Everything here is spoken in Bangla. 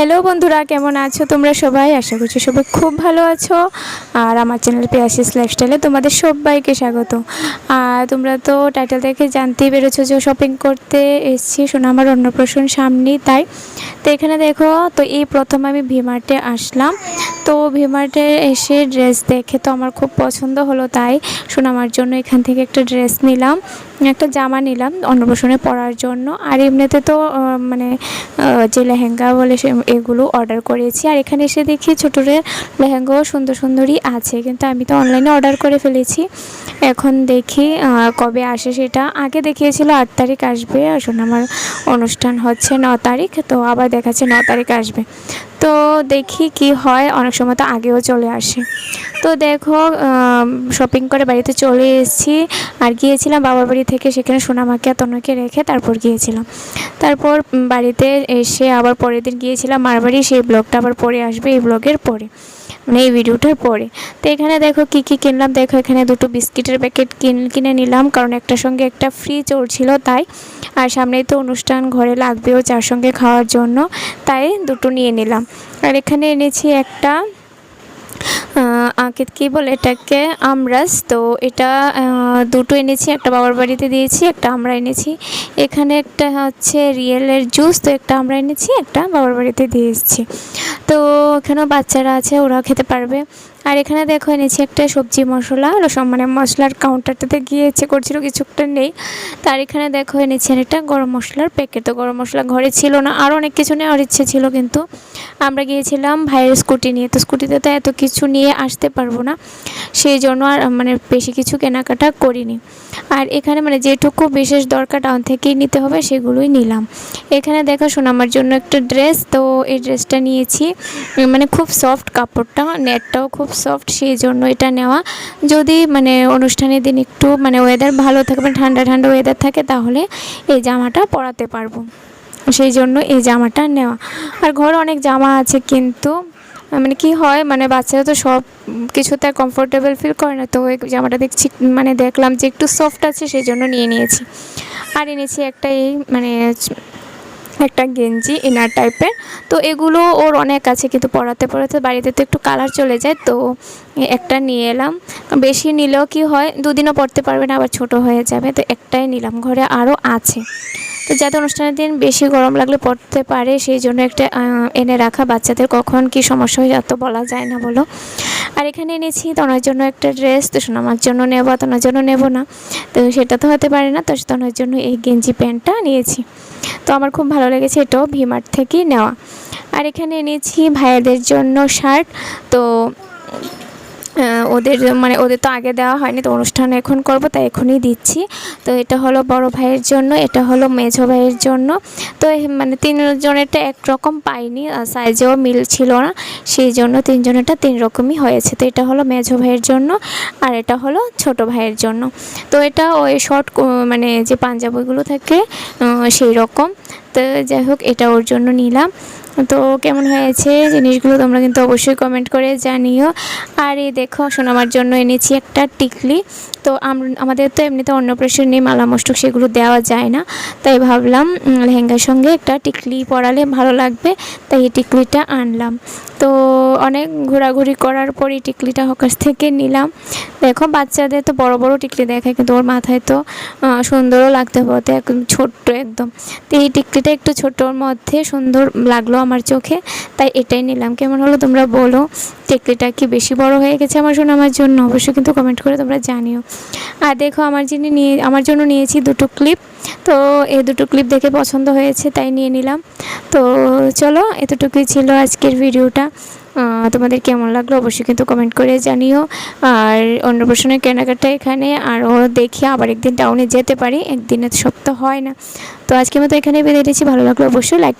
হ্যালো বন্ধুরা, কেমন আছো তোমরা সবাই? আশা করছি সবাই খুব ভালো আছো। আর আমার চ্যানেল পেয়াসিস লাইফস্টাইলে তোমাদের সবাইকে স্বাগত। আর তোমরা তো টাইটেল দেখে জানতেই পেরেছ যে শপিং করতে এসেছি শোনো আমার অন্নপ্রাশন সামনেই তাই। তো এখানে দেখো, তো এই প্রথম আমি ভিমার্টে আসলাম। তো ভিমার্টে এসে ড্রেস দেখে তো আমার খুব পছন্দ হলো তাই শোনো আমার জন্য এখান থেকে একটা ড্রেস নিলাম, একটা জামা নিলাম অন্নপ্রাশনে পরার জন্য। আর এমনিতে তো মানে যে লেহেঙ্গা বলে সে এগুলো অর্ডার করেছি। আর এখানে এসে দেখি ছোটোদের লেহেঙ্গাও সুন্দর সুন্দরই আছে। কিন্তু আমি তো অনলাইনে অর্ডার করে ফেলেছি। এখন দেখি কবে আসে সেটা। আগে দেখিয়েছিল আট তারিখ আসবে। আসলে আমার অনুষ্ঠান হচ্ছে ন তারিখ। তো আবার দেখাচ্ছে ন তারিখ আসবে। তো দেখি কি হয়। অনেক সময় তো আগেও চলে আসে। তো দেখো শপিং করে বাড়িতে চলে এসেছি। আর গিয়েছিলাম বাবার বাড়ি থেকে, সেখানে সোনামাকে আর তনুকে রেখে তারপর গিয়েছিলাম। তারপর বাড়িতে এসে আবার পরের দিন গিয়েছিলাম। মার বাড়ি, সেই ব্লগটা আবার পরে আসবে, এই ব্লগের পরে। মানে এই ভিডিওটার পরে। তো এখানে দেখো কি কি কিনলাম, দেখো এখানে দুটো বিস্কিটের প্যাকেট কিন, কিনে নিলাম, কারণ একটার সঙ্গে একটা ফ্রি চলছিল তাই। আর সামনেই তো অনুষ্ঠান, ঘরে লাগবেও চার সঙ্গে খাওয়ার জন্য, তাই দুটো নিয়ে নিলাম। আর এখানে এনেছি একটা কী বলে? এটাকে আমরাস তো এটা দুটো এনেছি, একটা বাবার বাড়িতে দিয়েছি, একটা আমরা এনেছি। এখানে একটা হচ্ছে রিয়েলের জুস, তো একটা আমরা এনেছি, একটা বাবার বাড়িতে দিয়ে এসেছি তো এখানেও বাচ্চারা আছে, ওরাও খেতে পারবে। আর এখানে দেখো, এনেছি একটা সবজি মশলা মানে মশলার কাউন্টারটাতে গিয়ে ইচ্ছে করছিল কিছু একটা নেই। তার এখানে দেখো, এনেছি আর একটা গরম মশলার প্যাকেট তো গরম মশলা ঘরে ছিল না, আর অনেক কিছু নেওয়ার ইচ্ছে ছিল কিন্তু আমরা গিয়েছিলাম ভাইয়ের স্কুটি নিয়ে। তো স্কুটিতে তো এত কিছু নিয়ে আসতে পারব না, সেই জন্য আর মানে বেশি কিছু কেনাকাটা করিনি। আর এখানে মানে যেটুকু বিশেষ দরকার টাউন থেকেই নিতে হবে, সেগুলোই নিলাম। এখানে দেখো আমার জন্য একটা ড্রেস তো এই ড্রেসটা নিয়েছি। মানে খুব সফট কাপড়টা, নেটটাও খুব সফট সেই জন্য এটা নেওয়া। যদি মানে অনুষ্ঠানের দিন একটু মানে ওয়েদার ভালো থাকে মানে ঠান্ডা ঠান্ডা ওয়েদার থাকে, তাহলে এই জামাটা পরাতে পারব। সেই জন্য এই জামাটা নেওয়া। আর ঘরে অনেক জামা আছে কিন্তু মানে কি হয় মানে বাচ্চারা তো সব কিছুতে কমফোর্টেবল ফিল করে না, তো ওই জামাটা দেখছি মানে দেখলাম যে একটু সফট আছে, সেই জন্য নিয়ে নিয়েছি। আর এনেছি একটা এই মানে একটা গেঞ্জি ইনার টাইপের তো এগুলো ওর অনেক আছে, কিন্তু পরাতে পড়াতে বাড়িতে তো একটু কালার চলে যায়, তো একটা নিয়ে এলাম। বেশি নিলেও কি হয়, দুদিনও পরতে পারবে না, আবার ছোট হয়ে যাবে, তো একটাই নিলাম। ঘরে আরও আছে। তো যাতে অনুষ্ঠানের দিন বেশি গরম লাগলে পড়তে পারে, সেই জন্য একটা এনে রাখা। বাচ্চাদের কখন কি সমস্যা হয়ে যত বলা যায় না বলো। আর এখানে এনেছি তনার জন্য একটা ড্রেস, তো সোনামার জন্য নেব তনার জন্য নেব না। তো সেটা তো হতে পারে না, তো তনার জন্য এই গেঞ্জি প্যান্টটা নিয়েছি। তো আমার খুব ভালো লেগেছে এটাও ভিমার্ট থেকেই নেওয়া। আর এখানে এনেছি ভাইয়াদের জন্য শার্ট। তো ওদের মানে ওদের তো আগে দেওয়া হয়নি, তো অনুষ্ঠান এখন করব, তাই এখনই দিচ্ছি। তো এটা হলো বড় ভাইয়ের জন্য, এটা হলো মেঝো ভাইয়ের জন্য। তো মানে তিনজনেরটা একরকম পাইনি সাইজেও মিল ছিল না, সেই জন্য তিনজনেরটা তিন রকমই হয়েছে। তো এটা হলো মেঝো ভাইয়ের জন্য, আর এটা হলো ছোট ভাইয়ের জন্য। তো এটা ওই শর্ট মানে যে পাঞ্জাবিগুলো থাকে সেই রকম। তো যাই হোক, এটা ওর জন্য নিলাম। তো কেমন হয়েছে জিনিসগুলো তোমরা কিন্তু অবশ্যই কমেন্ট করে জানিও। আর এই দেখো, সোনামার জন্য এনেছি একটা টিকলি। তো আমাদের তো এমনিতে অন্নপ্রাশন নেই মালা মষ্টক সেগুলো দেওয়া যায় না। তাই ভাবলাম লেহেঙ্গার সঙ্গে একটা টিকলি পরালে ভালো লাগবে। তাই এই টিকলিটা আনলাম। তো অনেক ঘোরাঘুরি করার পর এই টিকলিটা হকার থেকে নিলাম। দেখো, বাচ্চাদের তো বড় বড় টিকলি দেখায়, কিন্তু ওর মাথায় তো সুন্দরও লাগতে বলতে একদম ছোট্ট একদম। তো এই টিকলিটা একটু ছোটোর মধ্যে সুন্দর লাগল আমার চোখে, তাই এটাই নিলাম। কেমন হলো তোমরা বলো, টিকলিটা কি বেশি বড় হয়ে গেছে আমার শোনো আমার জন্য? অবশ্যই কিন্তু কমেন্ট করে তোমরা জানিও। আর দেখো, আমার জন্য নিয়ে, আমার জন্য নিয়েছি দুটো ক্লিপ তো এই দুটো ক্লিপ দেখে পছন্দ হয়েছে, তাই নিয়ে নিলাম। তো চলো, এতটুকুই ছিল আজকের ভিডিওটা। তোমাদের কেমন লাগল অবশ্যই কিন্তু কমেন্ট করে জানিও। আর অন্নপ্রাশনের কেনাকাটা এখানে, আরও দেখি আবার একদিন টাউনে যেতে পারি, একদিনে তো সব তো হয় না। তো আজকে মতো এখানে বেঁধে দিয়েছি ভালো লাগল অবশ্যই লাইক